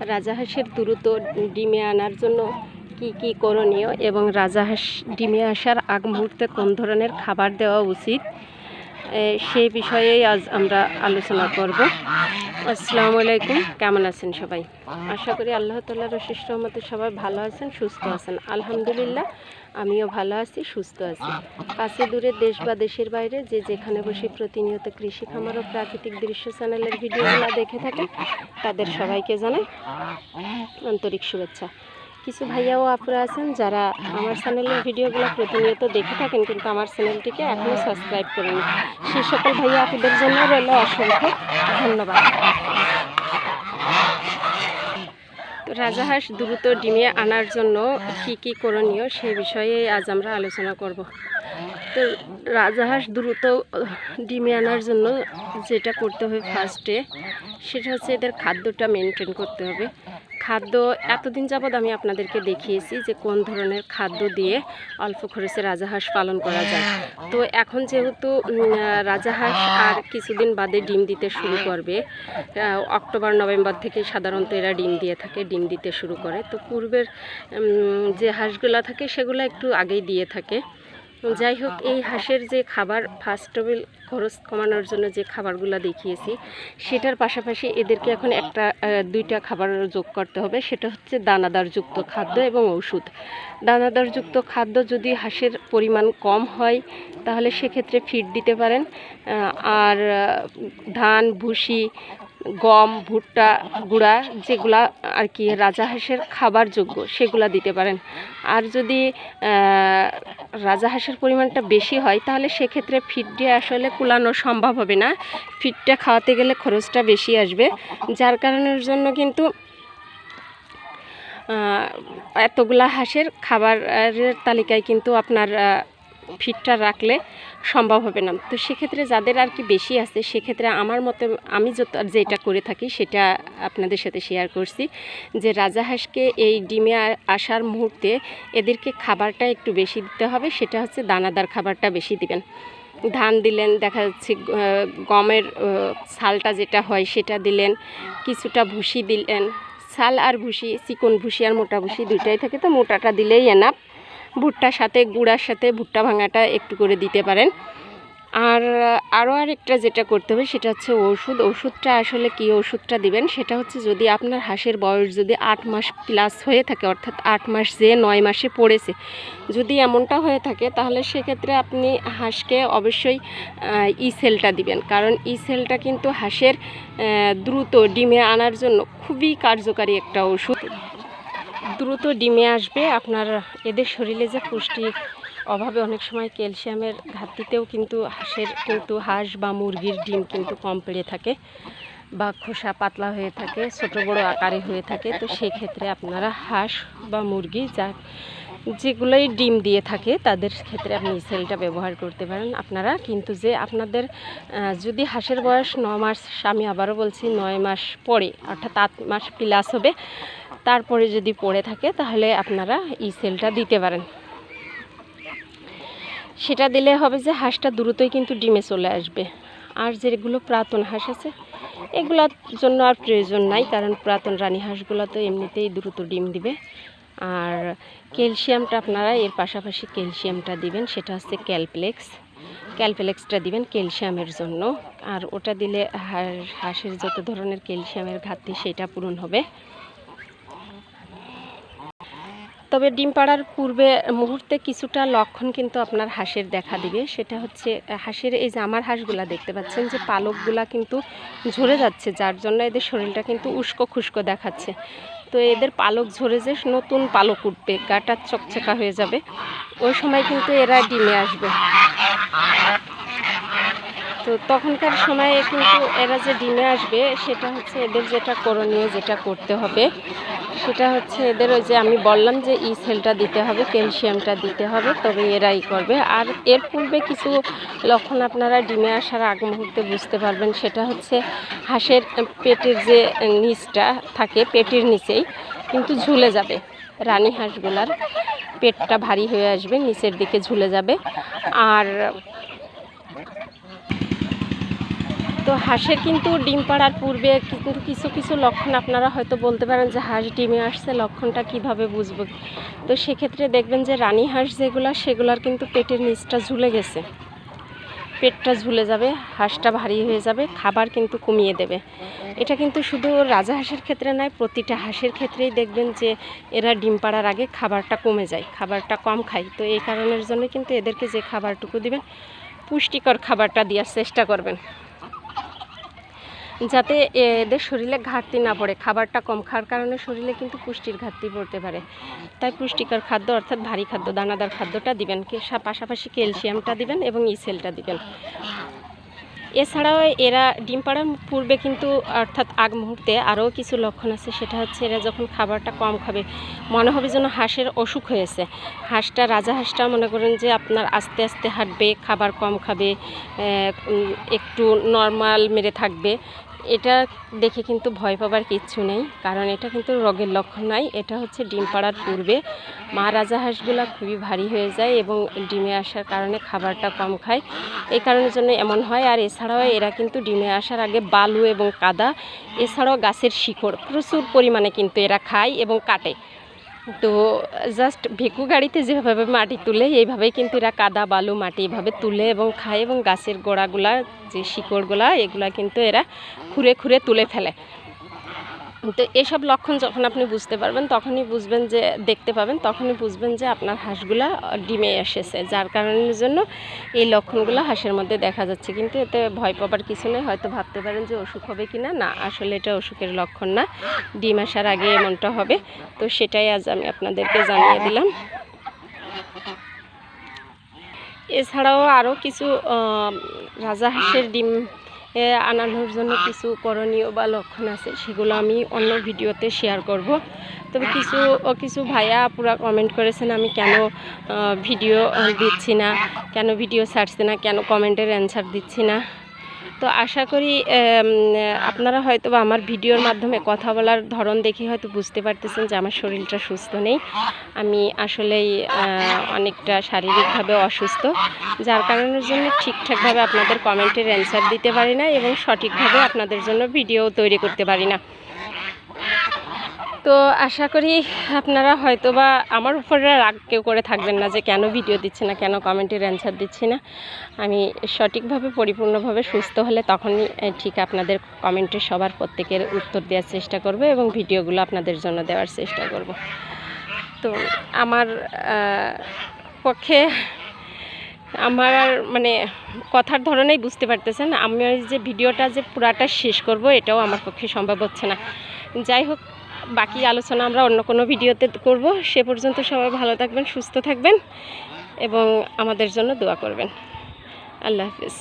রাজাহাঁসের দ্রুত ডিমে আনার জন্য কি কি করণীয় এবং রাজাহাঁস ডিমে আসার আগ মুহূর্তে কোন ধরনের খাবার দেওয়া উচিত? সেই বিষয়েই আজ আমরা আলোচনা করব। আসসালামু আলাইকুম, কেমন আছেন সবাই? আশা করি আল্লাহ তাল্লাহ রশিস রহমতে সবাই ভালো আছেন, সুস্থ আছেন। আলহামদুলিল্লাহ, আমিও ভালো আছি, সুস্থ আছি। কাছে দূরে দেশ বা দেশের বাইরে যে যেখানে বসে প্রতিনিয়ত কৃষি খামার ও প্রাকৃতিক দৃশ্য চ্যানেলের ভিডিওগুলো দেখে থাকেন, তাদের সবাইকে জানাই আন্তরিক শুভেচ্ছা। কিছু ভাইয়া ও আপুরা আছেন যারা আমার চ্যানেলের ভিডিওগুলো প্রতিনিয়ত দেখে থাকেন, কিন্তু আমার চ্যানেলটিকে এখনও সাবস্ক্রাইব করেনি। সেই সকল ভাইয়া আপুদের জন্য রইল অসংখ্য ধন্যবাদ। তো রাজাহাঁস দ্রুত ডিমে আনার জন্য কি কি করণীয় সেই বিষয়ে আজ আমরা আলোচনা করব। তো রাজাহাঁস দ্রুত ডিমে আনার জন্য যেটা করতে হবে ফার্স্টে সেটা হচ্ছে এদের খাদ্যটা মেনটেন করতে হবে। খাদ্য এতদিন যাবৎ আমি আপনাদেরকে দেখিয়েছি যে কোন ধরনের খাদ্য দিয়ে অল্প খরচে রাজাহাঁস পালন করা যায়। তো এখন যেহেতু রাজাহাঁস আর কিছুদিন বাদে ডিম দিতে শুরু করবে অক্টোবর, নভেম্বর থেকে সাধারণত এরা ডিম দিয়ে থাকে, ডিম দিতে শুরু করে। তো পূর্বের যে হাঁসগুলো থাকে সেগুলো একটু আগেই দিয়ে থাকে। যাই হোক, এই হাঁসের যে খাবার ফার্স্ট অফ খরচ কমানোর জন্য যে খাবারগুলো দেখিয়েছি, সেটার পাশাপাশি এদেরকে এখন একটা দুইটা খাবার যোগ করতে হবে। সেটা হচ্ছে দানাদারযুক্ত খাদ্য এবং ওষুধ দানাদারযুক্ত খাদ্য যদি হাঁসের পরিমাণ কম হয়, তাহলে সেক্ষেত্রে ফিড দিতে পারেন। আর ধান, ভুসি গম ভুট্টা গুঁড়া যেগুলা আর কি রাজাহাঁসের খাবার যোগ্য সেগুলা দিতে পারেন। আর যদি আহ, রাজাহাঁসের পরিমাণটা বেশি হয় তাহলে সেক্ষেত্রে ফিড দিয়ে আসলে কুলানো সম্ভব হবে না। ফিডটা খাওয়াতে গেলে খরচটা বেশি আসবে। যার কারণের জন্য কিন্তু এতগুলা হাঁসের খাবারের তালিকায় কিন্তু আপনার ফিডটা রাখলে সম্ভব হবে না। তো সেক্ষেত্রে যাদের আর কি বেশি আছে, সেক্ষেত্রে আমার মতে আমি যত যেটা করে থাকি সেটা আপনাদের সাথে শেয়ার করছি যে রাজাহাঁসকে এই ডিমে আসার মুহূর্তে এদেরকে খাবারটা একটু বেশি দিতে হবে, সেটা হচ্ছে দানাদার খাবারটা বেশি দিবেন। ধান দিলেন, দেখা যাচ্ছে গমের ছালটা যেটা হয় সেটা দিলেন, কিছুটা ভুসি দিলেন, ছাল আর ভুসি, চিকন ভুসি আর মোটা ভুসি দুইটাই থাকে, তো মোটাটা দিলেই এনাফ ভুট্টার সাথে, গুঁড়ার সাথে ভুট্টা ভাঙাটা একটু করে দিতে পারেন। আর আরও আরেকটা যেটা করতে হবে সেটা হচ্ছে ওষুধ। ওষুধটা আসলে কী ওষুধটা দিবেন? সেটা হচ্ছে যদি আপনার হাঁসের বয়স যদি আট মাস প্লাস হয়ে থাকে, অর্থাৎ আট মাস যে নয় মাসে পড়েছে, যদি এমনটা হয়ে থাকে, তাহলে সেক্ষেত্রে আপনি হাঁসকে অবশ্যই ই সেলটা দিবেন। কারণ ই সেলটা কিন্তু হাঁসের দ্রুত ডিমে আনার জন্য খুবই কার্যকারী একটা ওষুধ। দ্রুত ডিমে আসবে। আপনার এদের শরীরে যে পুষ্টি অভাবে অনেক সময় ক্যালসিয়ামের ঘাটতিতেও কিন্তু হাঁসের কিন্তু হাঁস বা মুরগির ডিম কিন্তু কম পেড়ে থাকে বা খোসা পাতলা হয়ে থাকে, ছোট বড় আকারে হয়ে থাকে। তো সেই ক্ষেত্রে আপনারা হাঁস বা মুরগি যা যেগুলোই ডিম দিয়ে থাকে, তাদের ক্ষেত্রে আপনি সেলটা ব্যবহার করতে পারেন। আপনারা কিন্তু যে আপনাদের যদি হাঁসের বয়স ন মাস, আমি আবারও বলছি নয় মাস পরে, অর্থাৎ আট মাস প্লাস হবে তারপরে যদি পড়ে থাকে, তাহলে আপনারা ই সেলটা দিতে পারেন। সেটা দিলে হবে যে হাঁসটা দ্রুতই কিন্তু ডিমে চলে আসবে। আর যেগুলো প্রাতন হাঁস আছে, এগুলোর জন্য আর প্রয়োজন নাই, কারণ পুরাতন রানী হাঁসগুলো তো এমনিতেই দ্রুত ডিম দিবে। আর ক্যালসিয়ামটা আপনারা এর পাশাপাশি ক্যালসিয়ামটা দিবেন, সেটা হচ্ছে ক্যালপ্লেক্স। ক্যালপ্লেক্সটা দিবেন ক্যালসিয়ামের জন্য। আর ওটা দিলে হাঁস, হাঁসের যত ধরনের ক্যালসিয়ামের ঘাটতি, সেটা পূরণ হবে। তবে ডিম পাড়ার পূর্বে মুহূর্তে কিছুটা লক্ষণ কিন্তু আপনার হাঁসের দেখা দিবে। সেটা হচ্ছে হাঁসের এই যে আমার হাঁসগুলা দেখতে পাচ্ছেন যে পালকগুলা কিন্তু ঝরে যাচ্ছে, যার জন্য এদের শরীরটা কিন্তু উস্কো খুস্কো দেখাচ্ছে। তো এদের পালক ঝরে যে নতুন পালক উঠবে, গাটা চকচকা হয়ে যাবে। ওই সময় কিন্তু এরা ডিমে আসবে। তো তখনকার সময়ে কিন্তু এরা যে ডিমে আসবে, সেটা হচ্ছে এদের যেটা করণীয় যেটা করতে হবে। সেটা হচ্ছে এদের ওই যে আমি বললাম যে ই সেলটা দিতে হবে, ক্যালসিয়ামটা দিতে হবে, তবে এরাই করবে। আর এর পূর্বে কিছু লক্ষণ আপনারা ডিমে আসার আগ মুহূর্তে বুঝতে পারবেন, সেটা হচ্ছে হাঁসের পেটের যে নিচটা থাকে, পেটের নিচেই কিন্তু ঝুলে যাবে। রানী হাঁসগুলার পেটটা ভারী হয়ে আসবে, নিচের দিকে ঝুলে যাবে। আর তো হাঁসের কিন্তু ডিম পাড়ার পূর্বে কিন্তু কিছু কিছু লক্ষণ আপনারা হয়তো বলতে পারেন যে হাঁস ডিমে আসছে, লক্ষণটা কীভাবে বুঝব? তো সেক্ষেত্রে দেখবেন যে রানী হাঁস যেগুলো, সেগুলোর কিন্তু পেটের নিচটা ঝুলে গেছে। পেটটা ঝুলে যাবে, হাঁসটা ভারী হয়ে যাবে, খাবার কিন্তু কমিয়ে দেবে। এটা কিন্তু শুধু রাজা হাঁসের ক্ষেত্রে নয়, প্রতিটা হাঁসের ক্ষেত্রেই দেখবেন যে এরা ডিম পাড়ার আগে খাবারটা কমে যায়, খাবারটা কম খায়। তো এই কারণের জন্য কিন্তু এদেরকে যে খাবারটুকু দিবেন, পুষ্টিকর খাবারটা দেওয়ার চেষ্টা করবেন। যাতে এদের শরীরে ঘাটতি না পড়ে, খাবারটা কম খাওয়ার কারণে শরীরে কিন্তু পুষ্টির ঘাটতি পড়তে পারে। তাই পুষ্টিকর খাদ্য অর্থাৎ ভারী খাদ্য, দানাদার খাদ্যটা দিবেন পাশাপাশি ক্যালসিয়ামটা দিবেন এবং ইসেলটা দিবেন। এছাড়াও এরা ডিম পাড়ার পূর্বে কিন্তু, অর্থাৎ আগ মুহূর্তে আরও কিছু লক্ষণ আছে। সেটা হচ্ছে এরা যখন খাবারটা কম খাবে, মনে হবে যেন হাঁসের অসুখ হয়েছে। হাঁসটা, রাজা হাঁসটা মনে করেন যে আপনার আস্তে আস্তে হাঁটবে, খাবার কম খাবে একটু নর্মাল মেরে থাকবে। এটা দেখে কিন্তু ভয় পাবার কিচ্ছু নেই, কারণ এটা কিন্তু রোগের লক্ষণ নয়, এটা হচ্ছে ডিম পাড়ার পূর্বে। মা রাজা হাঁসগুলো খুবই ভারী হয়ে যায় এবং ডিমে আসার কারণে খাবারটা কম খায়। এই কারণের জন্য এমন হয়, আর এছাড়াও এরা কিন্তু ডিমে আসার আগে বালু এবং কাদা, এছাড়াও গাছের শিকড় প্রচুর পরিমাণে কিন্তু এরা খায় এবং কাটে। তো জাস্ট ভেকু গাড়িতে যেভাবে মাটি তুলে, এইভাবেই কিন্তু এরা কাদা, বালু মাটি এভাবে তুলে এবং খায় এবং গাছের গোড়াগুলা, যে শিকড়গুলা, এগুলা কিন্তু এরা খুঁড়ে খুঁড়ে তুলে ফেলে। তো এসব লক্ষণ যখন আপনি বুঝতে পারবেন, তখনই বুঝবেন যে, দেখতে পাবেন, তখনই বুঝবেন যে আপনার হাঁসগুলা ডিমে এসেছে। যার কারণের জন্য এই লক্ষণগুলো হাঁসের মধ্যে দেখা যাচ্ছে। কিন্তু এতে ভয় পাবার কিছু নেই। হয়তো ভাবতে পারেন যে, অসুখ হবে কি না? না, আসলে এটা অসুখের লক্ষণ না। ডিম আসার আগে এমনটা হবে। তো সেটাই আজ আমি আপনাদেরকে জানিয়ে দিলাম। এছাড়াও আরও কিছু রাজা হাঁসের ডিম আনানোর জন্য কিছু করণীয় বা লক্ষণ আছে, সেগুলো আমি অন্য ভিডিওতে শেয়ার করব। তবে কিছু কিছু ভাইয়া পুরা কমেন্ট করেছেন, আমি কেন ভিডিও দিচ্ছি না, কেন ভিডিও ছাড়ছি না, কেন কমেন্টের অ্যান্সার দিচ্ছি না। তো আশা করি আপনারা হয়তো বা আমার ভিডিওর মাধ্যমে কথা বলার ধরন দেখে হয়তো বুঝতে পারতেছেন যে আমার শরীরটা সুস্থ নেই। আমি আসলেই অনেকটা শারীরিকভাবে অসুস্থ, যার কারণের জন্য ঠিকঠাকভাবে আপনাদের কমেন্টের অ্যান্সার দিতে পারি না এবং সঠিকভাবে আপনাদের জন্য ভিডিও তৈরি করতে পারি না। তো আশা করি আপনারা হয়তো বা আমার উপরে রাগ কেউ করে থাকবেন না যে কেন ভিডিও দিচ্ছে না, কেন কমেন্টের অ্যান্সার দিচ্ছি না। আমি সঠিকভাবে, পরিপূর্ণভাবে সুস্থ হলে তখনই ঠিক আপনাদের কমেন্টের সবার প্রত্যেকের উত্তর দেওয়ার চেষ্টা করব এবং ভিডিওগুলো আপনাদের জন্য দেওয়ার চেষ্টা করব। তো আমার পক্ষে আমার আর মানে কথার ধরনেই বুঝতে পারতেছেন, আমি যে ভিডিওটা যে পুরাটা শেষ করব এটাও আমার পক্ষে সম্ভব হচ্ছে না। যাই হোক বাকি আলোচনা আমরা অন্য কোনো ভিডিওতে করব। সে পর্যন্ত সবাই ভালো থাকবেন, সুস্থ থাকবেন এবং আমাদের জন্য দোয়া করবেন। আল্লাহ হাফিজ।